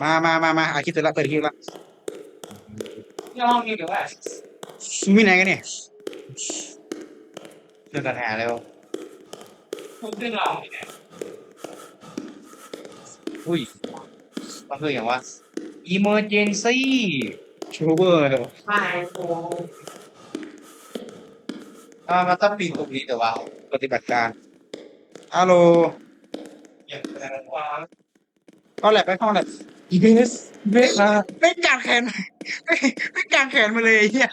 มามามามาอาคิดเสร็จแล้วเปิดคลิปแล้วที่ห้องนี้หรือว่ามีไหนกันเนี่ยเรื่องการหาแล้วคุณขึ้นเราเนี่ยอุ้ยมันคืออย่างวะ emergency ชูเวอร์เหรอไม่โอ้อ่ามันต้องปีนตรงนี้แต่ว่าปฏิบัติการฮัลโหลยแต่ว่า เข้าแลบไปเข้าแลบอีเบสเบสมาไม่กางแขนไม่ไม่กางแขนมาเลยไอ้เฮีย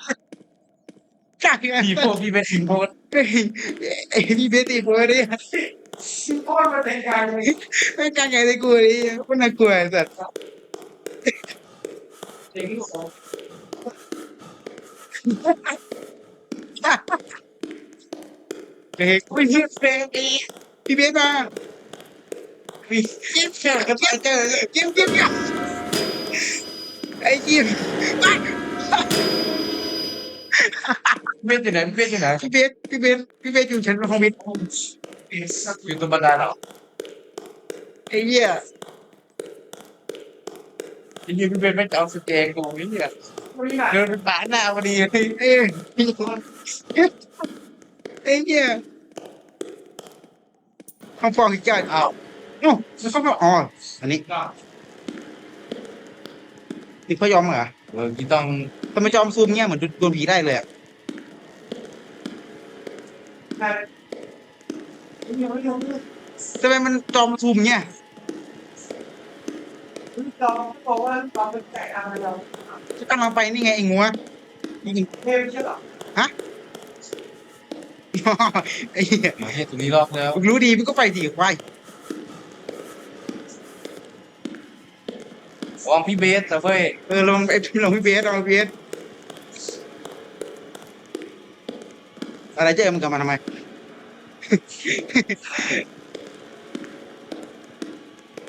กางแขนพี่โพพี่เบสอินโพสไอ้ไอ้พี่เบสตีโฟร์ดิอินโพสมาแต่งการเลยไม่กางแขนเลยกูดิมันน่ากลัวไอ้สัตว์จริงที่สุดเฮ้ยคุณพี่เบสพี่เบสมา พี่ยิ้มเจอกับเจอยิ้มยิ้มยิ้มไอ้ยิ้มเบสอยู่ไหนเบสอยู่ไหนพี่เบสพี่เบสพี่เบสอยู่ชั้นห้องเบสอยู่ตรงบันไดเหรอไอ้เหี้ยจริงๆพี่เบสไม่จะเอาสเกงกูนี่เนี่ยเดินปาหน้าพอดีเลยเอ้ยไอ้เหี้ยห้องฟองอีกจ้าอ้าว โอ้แล้วเขาบอกอ๋ออันนี้ก็นี่เขายอมเหรอเออพี่ต้องทำไมจอมซูมเงี้ยเหมือนโดนผีได้เลยอะทำไมมันจอมซูมเงี้ยจองบอกว่าจองเป็นแจกอะไรเราจะตั้งเราไปนี่ไงไอ้งัวยิงเทพใช่หรอไอ้เหี้ยมาเฮ็ดตรงนี้รอบแล้วมึงรู้ดีมึงก็ไปสิควาย วางพี่เบสแต่เว้ยเออลงไอ้ลงพี่เบสลงพี่เบสอะไรเจ๊มึงกลับมาทำไม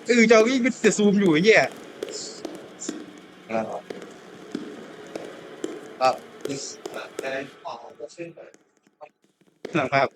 เออจะวิ่งจะซูมอยู่ไอ้เหี้ยครับแต่ออกก็ขึ้นไปหลังภาพ